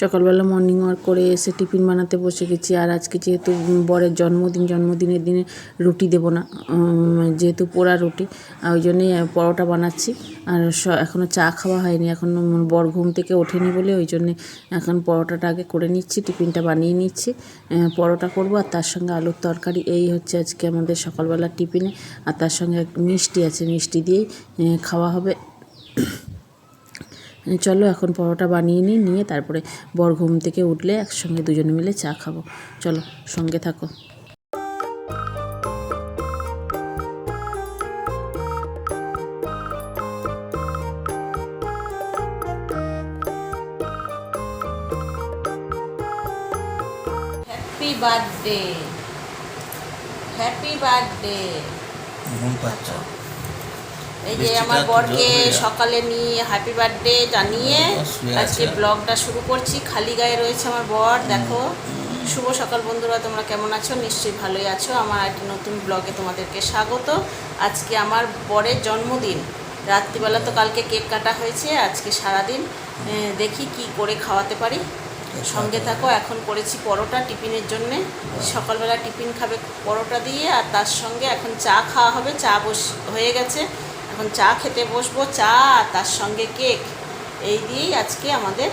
সকালবেলা morning walk করে এসে টিফিন বানাতে বসে গেছি। আর আজকে যেহেতু বরের জন্মদিন, জন্মদিনের দিনে রুটি দেবো না যেহেতু পোড়া রুটি ওই জন্যই পরোটা বানাচ্ছি। আর এখনও চা খাওয়া হয়নি, এখন বর ঘুম থেকে ওঠেনি বলে ওই জন্যে এখন পরোটাটা আগে করে নিচ্ছি, টিফিনটা বানিয়ে নিচ্ছি। পরোটা করব, আর তার সঙ্গে আলুর তরকারি, এই হচ্ছে আজকে আমাদের সকালবেলার টিফিনে। আর তার সঙ্গে মিষ্টি আছে, মিষ্টি দিয়েই খাওয়া হবে। চলো এখন পরোটা বানিয়ে নিই নিয়ে তারপরে বর ঘুম থেকে উঠলে একসঙ্গে দুজনে মিলে চা খাব। চলো সঙ্গে থাকো। হ্যাপি বার্থডে হ্যাপি বার্থডে ঘুম পাচ্ছ। এই যে আমার বরকে সকালে নিয়ে হ্যাপি বার্থডে জানিয়ে আজকে ব্লগটা শুরু করছি। খালি গায়ে রয়েছে আমার বর দেখো। শুভ সকাল বন্ধুরা তোমরা কেমন আছো? নিশ্চয়ই ভালোই আছো। আমার একটি নতুন ব্লগে তোমাদেরকে স্বাগত। আজকে আমার বরের জন্মদিন। রাত্রিবেলা তো কালকে কেক কাটা হয়েছে আজকে সারাদিন। দেখি কি করে খাওয়াতে পারি। সঙ্গে থাকো এখন করেছি পরোটা টিফিনের জন্যে। সকালবেলা টিফিন খাবে পরোটা দিয়ে আর তার সঙ্গে এখন চা খাওয়া হবে। চা বস হয়ে গেছে। এখন চা খেতে বসবো। চা তার সঙ্গে কেক। এই দিয়েই আজকে আমাদের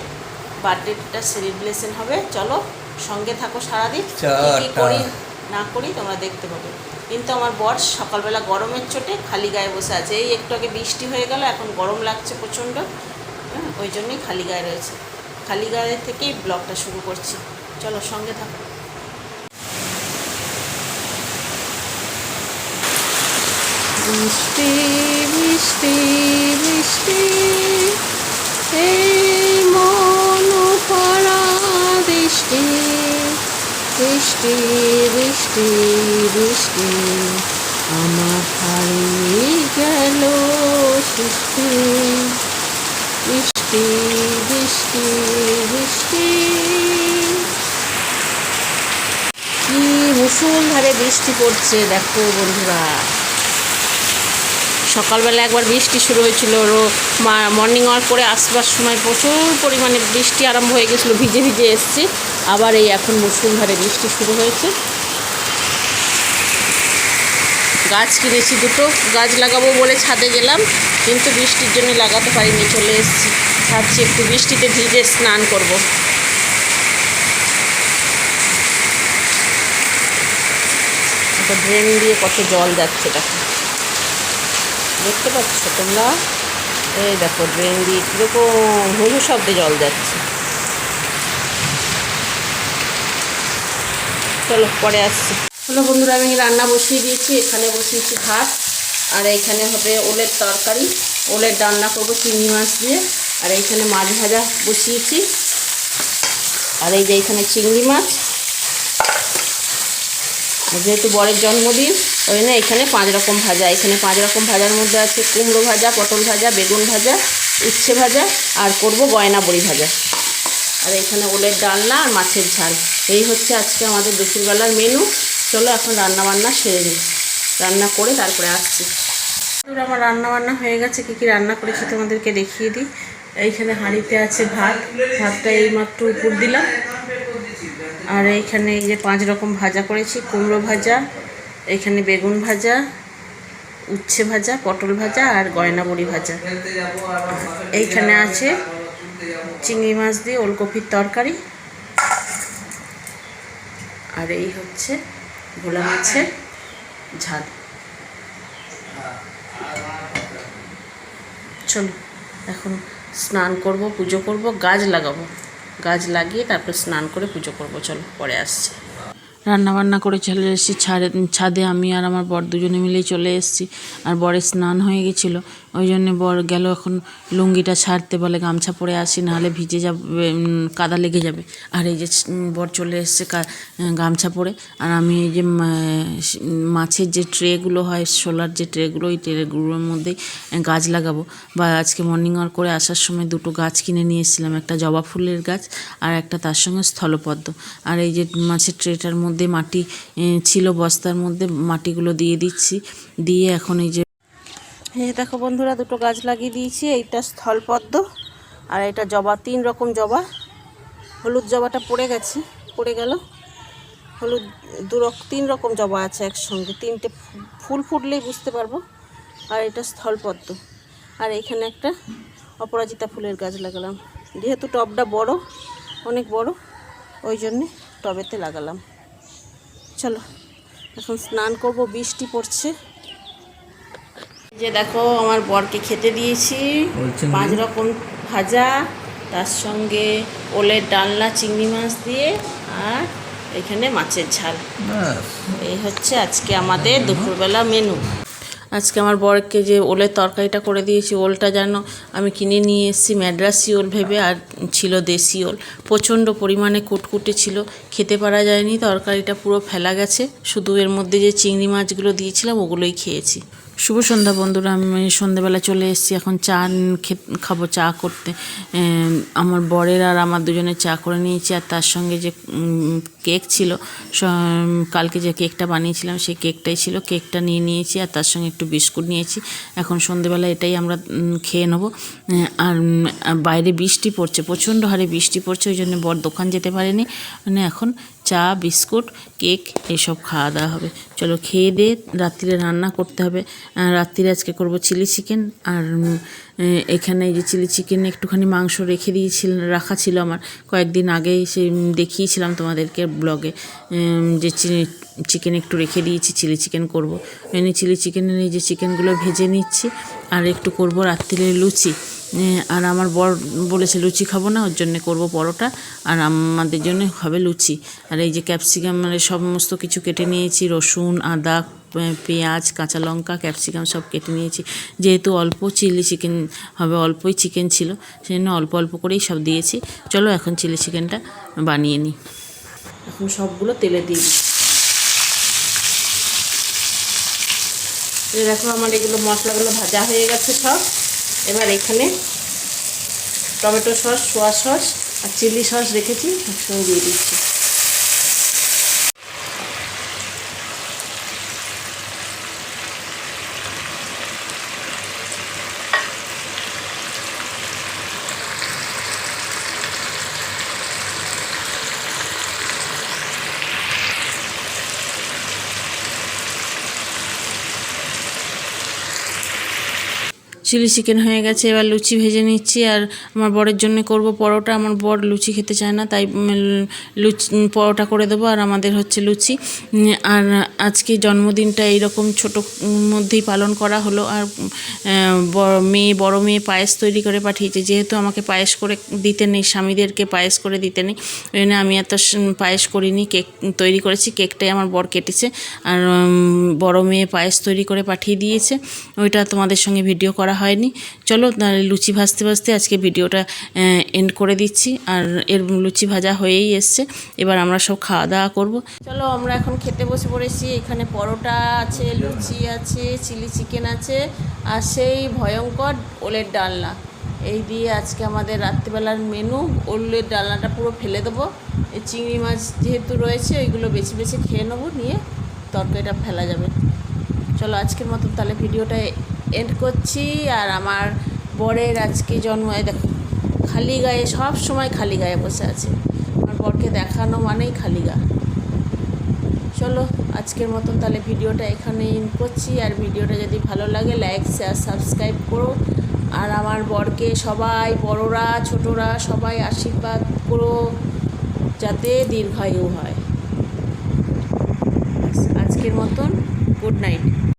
বার্থডেটা সেলিব্রেশন হবে। চলো সঙ্গে থাকো সারাদিন। কী করি না করি তোমরা দেখতে পাবে। কিন্তু আমার বর সকালবেলা গরমের চোটে খালি গায়ে বসে আছে। এই একটু আগে বৃষ্টি হয়ে গেল এখন গরম লাগছে প্রচণ্ড। হ্যাঁ, ওই জন্যই খালি গায়ে রয়েছে। খালি গায়ে থেকেই ব্লগটা শুরু করছি। চলো সঙ্গে থাকো। বৃষ্টি বৃষ্টি বৃষ্টি এই মন পড়া বৃষ্টি বৃষ্টি বৃষ্টি বৃষ্টি আমার হারিয়ে গেল সৃষ্টি। বৃষ্টি বৃষ্টি বৃষ্টি কি মুসুলধারে বৃষ্টি পড়ছে দেখো বন্ধুরা। সকালবেলা একবার বৃষ্টি শুরু হয়েছিল মর্নিং ওয়াক করে আসবার সময় প্রচুর পরিমাণে বৃষ্টি আরম্ভ হয়ে গেছিল, ভিজে ভিজে এসছি। আবার এই এখন মুসুলধারে বৃষ্টি শুরু হয়েছে। গাছ কিনেছি দুটো, গাছ লাগাবো বলে ছাদে গেলাম, কিন্তু বৃষ্টির জন্য লাগাতে পারিনি, চলে এসেছি। ভাবছি একটু বৃষ্টিতে ভিজে স্নান করব। ড্রেন দিয়ে কত জল যাচ্ছে দেখো। দেখতে পাচ্ছ তোমরা? এই দেখো ড্রেন কীরকম হুলু শব্দে জল যাচ্ছে। চলো, পরে আসছি। হলো বন্ধুরা, আমি রান্না বসিয়ে দিয়েছি, এখানে বসিয়েছি ভাত। আর এখানে হবে ওলের তরকারি। ওলের রান্না করব চিংড়ি মাছ দিয়ে। আর এইখানে মাছ ভাজা বসিয়েছি। আর এই যে এইখানে চিংড়ি মাছ। যেহেতু বরের জন্মদিন, ওই জন্য এখানে পাঁচ রকম ভাজা। এখানে পাঁচ রকম ভাজার মধ্যে আছে কুমড়ো ভাজা, পটল ভাজা, বেগুন ভাজা, উচ্ছে ভাজা, আর করব গয়না বড়ি ভাজা। আর এখানে ওলের ডালনা আর মাছের ঝাল। এই হচ্ছে আজকে আমাদের দুপুরবেলার মেনু। চলো এখন রান্না বান্না সেরে নিই। রান্না করে তারপরে আসছি। আমার রান্না বান্না হয়ে গেছে। কী কী রান্না করেছি তোমাদেরকে দেখিয়ে দিই। এইখানে হাঁড়িতে আছে ভাত। ভাতটা এইমাত্র উপর দিলাম। আর এইখানে এই যে পাঁচ রকম ভাজা করেছি, কুমড়ো ভাজা এইখানে বেগুন ভাজা, উচ্ছে ভাজা, পটল ভাজা আর গয়না বড়ি ভাজা। এইখানে আছে চিংড়ি মাছ দিয়ে ওলকপির তরকারি। আর এই হচ্ছে ভোলা মাছের ঝাল। চলো, এখন স্নান করব, পুজো করব, গাছ লাগাবো। গাছ লাগিয়ে তারপরে স্নান করে পুজো করব, চলো পরে আসছি। রান্না বান্না করে চলে এসেছি, ছাদে ছাদে আমি আর আমার বর দুজনে মিলেই চলে এসেছি, আর বরের স্নান হয়ে গেছিল। ওই জন্য বর গেল এখন লুঙ্গিটা ছাড়তে বলে গামছা পরে আসি, নাহলে ভিজে যাবে কাদা লেগে যাবে। আর এই যে বর চলে এসছে গামছা পরে। আর আমি এই যে মাছের যে ট্রেগুলো হয় সোলার যে ট্রেগুলো ওই ট্রেগুলোর মধ্যেই গাছ লাগাবো। বা আজকে মর্নিং ওয়াক করে আসার সময় দুটো গাছ কিনে নিয়ে এসেছিলাম, একটা জবা ফুলের গাছ আর একটা তার সঙ্গে স্থলপদ্ম। আর এই যে মাছের ট্রেটার মধ্যে মাটি ছিল বস্তার মধ্যে, মাটিগুলো দিয়ে দিচ্ছি। দিয়ে এখন এই যে এই দেখো বন্ধুরা, দুটো গাছ লাগিয়ে দিয়েছি। এইটা স্থলপদ্ম আর এটা জবা, তিন রকম জবা। হলুদ জবাটা পড়ে গেছে, পড়ে গেল। হলুদ, দু তিন রকম জবা আছে একসঙ্গে। তিনটে ফুল ফুটলেই বুঝতে পারব। আর এটা স্থলপদ্ম। আর এখানে একটা অপরাজিতা ফুলের গাছ লাগালাম। যেহেতু টবটা বড়, অনেক বড়, ওই জন্যে টবেতে লাগালাম। চলো, এখন স্নান করব, বৃষ্টি পড়ছে। যে দেখো আমার বরকে খেতে দিয়েছি। পাঁচ রকম ভাজা তার সঙ্গে ওলের ডালনা চিংড়ি মাছ দিয়ে আর এখানে মাছের ঝাল। এই হচ্ছে আজকে আমাদের দুপুরবেলা মেনু আজকে আমার বরকে যে ওলের তরকারিটা করে দিয়েছি ওলটা যেন আমি কিনে নিয়ে এসেছি ম্যাড্রাসি ওল ভেবে আর ছিল দেশি ওল। প্রচণ্ড পরিমাণে কুটকুটে ছিল খেতে পারা যায়নি তরকারিটা পুরো ফেলা গেছে। শুধু এর মধ্যে যে চিংড়ি মাছগুলো দিয়েছিলাম ওগুলোই খেয়েছি। শুভ সন্ধ্যা বন্ধুরা, আমি সন্ধ্যেবেলা চলে এসেছি এখন চা খাব চা করতে। আমার বরের আর আমার দুজনের চা করে নিয়েছি, আর তার সঙ্গে যে কেক ছিল কালকে যে কেকটা বানিয়েছিলাম সেই কেকটাই ছিল, কেকটা নিয়ে নিয়েছি, আর তার সঙ্গে একটু বিস্কুট নিয়েছি। এখন সন্ধ্যেবেলা এটাই আমরা খেয়ে নেব। আর বাইরে বৃষ্টি পড়ছে, প্রচণ্ড হারে বৃষ্টি পড়ছে, ওই জন্য বর দোকান যেতে পারেনি। মানে এখন চা, বিস্কুট, কেক, এসব খাওয়া দাওয়া হবে। চলো খেয়ে দিয়ে রাত্রিরে রান্না করতে হবে। রাত্রিরে আজকে করব চিলি চিকেন। আর এখানে যে চিলি চিকেন একটুখানি মাংস রেখে দিয়েছিল, রাখা ছিল আমার। কয়েকদিন আগেই সে দেখিয়েছিলাম তোমাদেরকে ব্লগে। যে চিকেন একটু রেখে দিয়েছি, চিলি চিকেন করব। এনে চিলি চিকেনের এই যে চিকেনগুলো ভেজে নিচ্ছি। আর একটু করব রাত্রিরে লুচি। আর আমার বর বলেছে, লুচি খাব না, ওর জন্য করব পরোটা, আর আমাদের জন্য হবে লুচি। আর এই যে ক্যাপসিকাম মানে সমস্ত কিছু কেটে নিয়েছি, রসুন, আদা পেঁয়াজ, কাঁচা লঙ্কা, ক্যাপসিকাম সব কেটে নিয়েছি। যেহেতু অল্প চিলি চিকেন হবে, অল্পই চিকেন ছিল সেই জন্য অল্প অল্প করেই সব দিয়েছি। চলো এখন চিলি চিকেনটা বানিয়ে নিই। এখন সবগুলো তেলে দিয়ে দিই। দেখো আমার এগুলো মশলাগুলো ভাজা হয়ে গেছে সব। এবার এখানে টমেটো সস সোয়া সস আর চিলি সস রেখেছি একসঙ্গে দিয়ে দিচ্ছি। চিলি চিকেন হয়ে গেছে, এবার লুচি ভেজে নিচ্ছি। আর আমার বরের জন্য করব পরোটা। আমার বর লুচি খেতে চায় না, তাই লুচি পরোটা করে দেবো। আর আমাদের হচ্ছে লুচি। আর আজকে জন্মদিনটা এইরকম ছোটো মধ্যেই পালন করা হলো। আর মেয়ে, বড় মেয়ে পায়েস তৈরি করে পাঠিয়েছে। যেহেতু আমাকে পায়েস করে দিতে নেই, স্বামীদেরকে পায়েস করে দিতে নেই, ওই জন্য আমি এত পায়েস করিনি। কেক তৈরি করেছি, কেকটাই আমার বর কেটেছে। আর বড় মেয়ে পায়েস তৈরি করে পাঠিয়ে দিয়েছে। ওইটা তোমাদের সঙ্গে ভিডিও করা হয়নি। চলো তাহলে লুচি ভাজতে ভাজতে আজকে ভিডিওটা এন্ড করে দিচ্ছি। আর এর লুচি ভাজা হয়েই এসছে। এবার আমরা সব খাওয়া দাওয়া করব। চলো আমরা এখন খেতে বসে পড়েছি। এখানে পরোটা আছে, লুচি আছে, চিলি চিকেন আছে, আর সেই ভয়ঙ্কর ওলের ডালনা। এই দিয়ে আজকে আমাদের রাত্রিবেলার মেনু, ওলের ডালনাটা পুরো ফেলে দেবো। এই চিংড়ি মাছ যেহেতু রয়েছে, ওইগুলো বেছে বেছে খেয়ে নেব, নিয়ে তরকারিটা ফেলা যাবে। চলো আজকের মতো তাহলে ভিডিওটা এন্ড করছি আর আমার বরের আজকে জন্ম দেখো, খালি গায়ে, সব সময় খালি গায়ে বসে আছে। আমার বরকে দেখানো মানেই খালি গা। চলো, আজকের মতন তাহলে ভিডিওটা এখানে করছি। আর ভিডিওটা যদি ভালো লাগে লাইক শেয়ার সাবস্ক্রাইব করো। আর আমার বরকে সবাই, বড়রা, ছোটরা, সবাই আশীর্বাদ করো, যাতে দীর্ঘায়ু হয়। আজকের মতন গুড নাইট